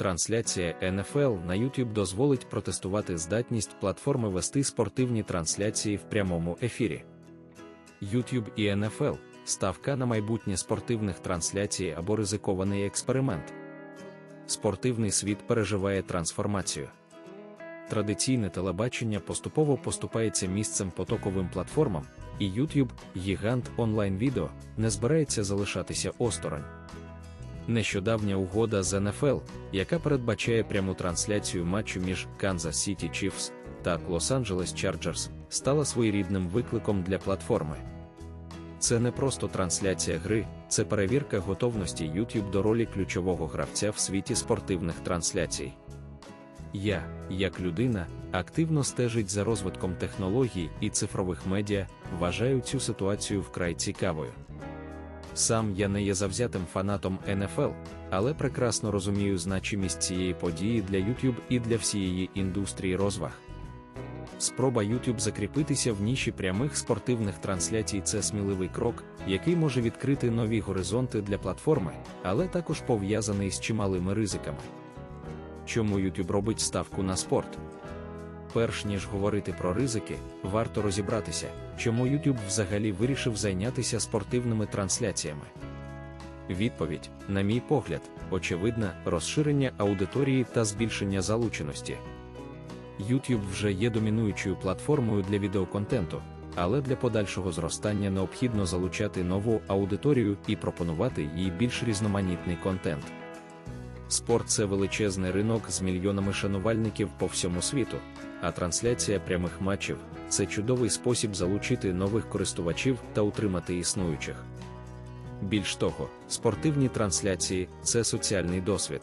Трансляція NFL на YouTube дозволить протестувати здатність платформи вести спортивні трансляції в прямому ефірі. YouTube і NFL ставка на майбутнє спортивних трансляцій або ризикований експеримент. Спортивний світ переживає трансформацію. Традиційне телебачення поступово поступається місцем потоковим платформам, і YouTube, гігант онлайн-відео, не збирається залишатися осторонь. Нещодавня угода з НФЛ, яка передбачає пряму трансляцію матчу між Kansas City Chiefs та Los-Angeles Chargers, стала своєрідним викликом для платформи. Це не просто трансляція гри, це перевірка готовності YouTube до ролі ключового гравця в світі спортивних трансляцій. Я, як людина, активно стежить за розвитком технологій і цифрових медіа, вважаю цю ситуацію вкрай цікавою. Сам я не є завзятим фанатом НФЛ, але прекрасно розумію значимість цієї події для YouTube і для всієї індустрії розваг. Спроба YouTube закріпитися в ніші прямих спортивних трансляцій це сміливий крок, який може відкрити нові горизонти для платформи, але також пов'язаний з чималими ризиками. Чому YouTube робить ставку на спорт? Перш ніж говорити про ризики, варто розібратися, чому YouTube взагалі вирішив зайнятися спортивними трансляціями. Відповідь, на мій погляд, очевидна, розширення аудиторії та збільшення залученості. YouTube вже є домінуючою платформою для відеоконтенту, але для подальшого зростання необхідно залучати нову аудиторію і пропонувати їй більш різноманітний контент. Спорт це величезний ринок з мільйонами шанувальників по всьому світу, а трансляція прямих матчів це чудовий спосіб залучити нових користувачів та утримати існуючих. Більш того, спортивні трансляції це соціальний досвід.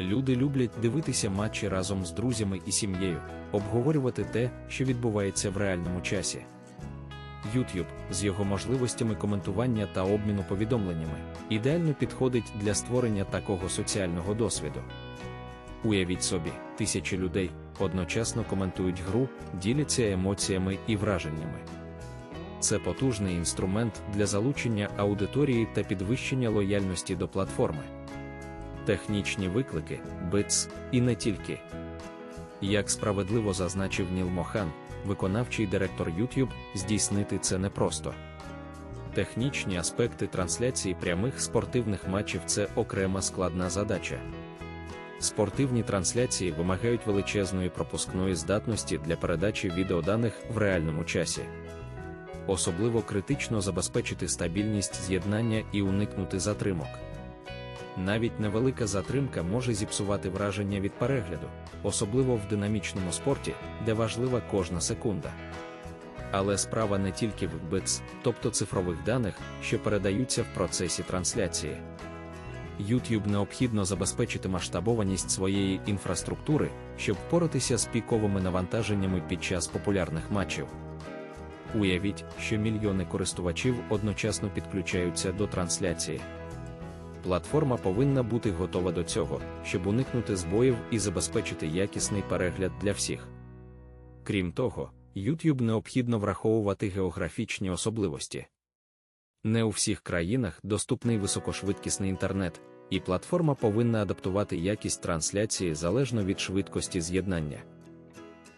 Люди люблять дивитися матчі разом з друзями і сім'єю, обговорювати те, що відбувається в реальному часі. YouTube з його можливостями коментування та обміну повідомленнями ідеально підходить для створення такого соціального досвіду. Уявіть собі, тисячі людей одночасно коментують гру, діляться емоціями і враженнями. Це потужний інструмент для залучення аудиторії та підвищення лояльності до платформи. Технічні виклики, БИЦ і не тільки. Як справедливо зазначив Ніл Мохан, виконавчий директор YouTube, здійснити це непросто. Технічні аспекти трансляції прямих спортивних матчів це окрема складна задача. Спортивні трансляції вимагають величезної пропускної здатності для передачі відеоданих в реальному часі. Особливо критично забезпечити стабільність з'єднання і уникнути затримок. Навіть невелика затримка може зіпсувати враження від перегляду, особливо в динамічному спорті, де важлива кожна секунда. Але справа не тільки в БИЦ, тобто цифрових даних, що передаються в процесі трансляції. YouTube необхідно забезпечити масштабованість своєї інфраструктури, щоб впоратися з піковими навантаженнями під час популярних матчів. Уявіть, що мільйони користувачів одночасно підключаються до трансляції. Платформа повинна бути готова до цього, щоб уникнути збоїв і забезпечити якісний перегляд для всіх. Крім того, YouTube необхідно враховувати географічні особливості. Не у всіх країнах доступний високошвидкісний інтернет, і платформа повинна адаптувати якість трансляції залежно від швидкості з'єднання.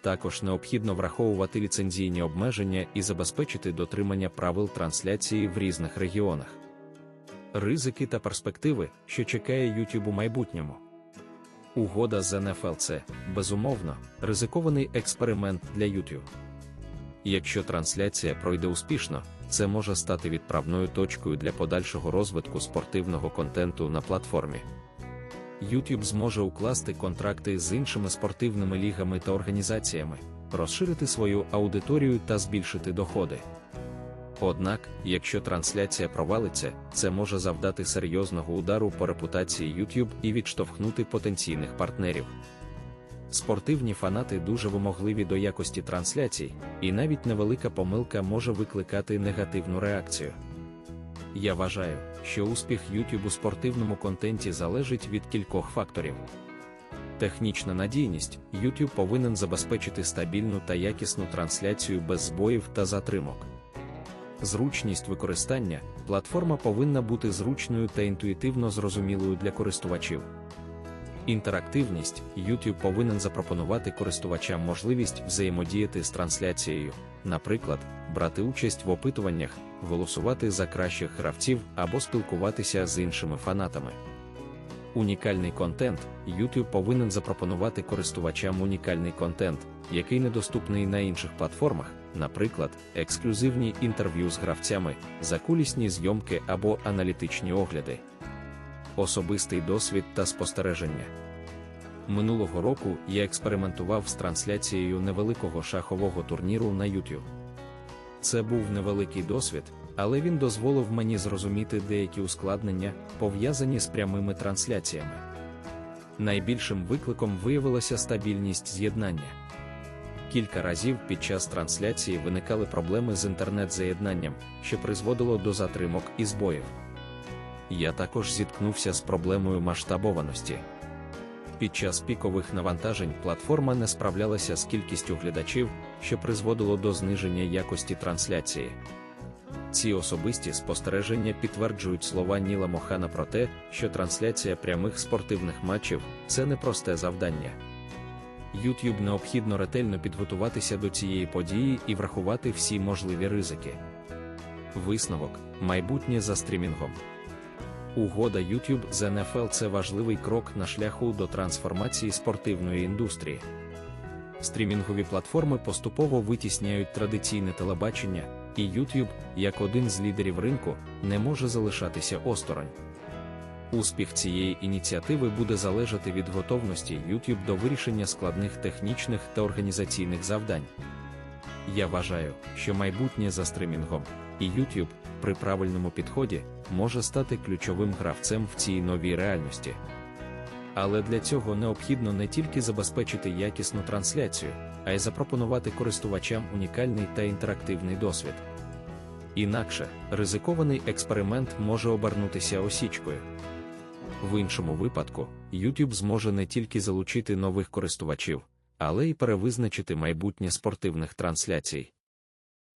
Також необхідно враховувати ліцензійні обмеження і забезпечити дотримання правил трансляції в різних регіонах. Ризики та перспективи, що чекає YouTube у майбутньому. Угода з NFL – це, безумовно, ризикований експеримент для YouTube. Якщо трансляція пройде успішно, це може стати відправною точкою для подальшого розвитку спортивного контенту на платформі. YouTube зможе укласти контракти з іншими спортивними лігами та організаціями, розширити свою аудиторію та збільшити доходи. Однак, якщо трансляція провалиться, це може завдати серйозного удару по репутації YouTube і відштовхнути потенційних партнерів. Спортивні фанати дуже вимогливі до якості трансляцій, і навіть невелика помилка може викликати негативну реакцію. Я вважаю, що успіх YouTube у спортивному контенті залежить від кількох факторів. Технічна надійність YouTube повинен забезпечити стабільну та якісну трансляцію без збоїв та затримок. Зручність використання платформа повинна бути зручною та інтуїтивно зрозумілою для користувачів. Інтерактивність. YouTube повинен запропонувати користувачам можливість взаємодіяти з трансляцією, наприклад, брати участь в опитуваннях, голосувати за кращих гравців або спілкуватися з іншими фанатами. Унікальний контент. YouTube повинен запропонувати користувачам унікальний контент, який недоступний на інших платформах, наприклад, ексклюзивні інтерв'ю з гравцями, закулісні зйомки або аналітичні огляди особистий досвід та спостереження. Минулого року я експериментував з трансляцією невеликого шахового турніру на YouTube. Це був невеликий досвід, але він дозволив мені зрозуміти деякі ускладнення, пов'язані з прямими трансляціями. Найбільшим викликом виявилася стабільність з'єднання. Кілька разів під час трансляції виникали проблеми з інтернет-заєднанням, що призводило до затримок і збоїв я також зіткнувся з проблемою масштабованості. Під час пікових навантажень платформа не справлялася з кількістю глядачів, що призводило до зниження якості трансляції. Ці особисті спостереження підтверджують слова Ніла Мохана про те, що трансляція прямих спортивних матчів це непросте завдання. YouTube необхідно ретельно підготуватися до цієї події і врахувати всі можливі ризики. Висновок майбутнє за стрімінгом. Угода YouTube з NFL це важливий крок на шляху до трансформації спортивної індустрії. Стрімінгові платформи поступово витісняють традиційне телебачення, і YouTube, як один з лідерів ринку, не може залишатися осторонь. Успіх цієї ініціативи буде залежати від готовності YouTube до вирішення складних технічних та організаційних завдань. Я вважаю, що майбутнє за стримінгом, і YouTube, при правильному підході, може стати ключовим гравцем в цій новій реальності. Але для цього необхідно не тільки забезпечити якісну трансляцію, а й запропонувати користувачам унікальний та інтерактивний досвід. Інакше ризикований експеримент може обернутися осічкою. В іншому випадку, YouTube зможе не тільки залучити нових користувачів, але й перевизначити майбутнє спортивних трансляцій.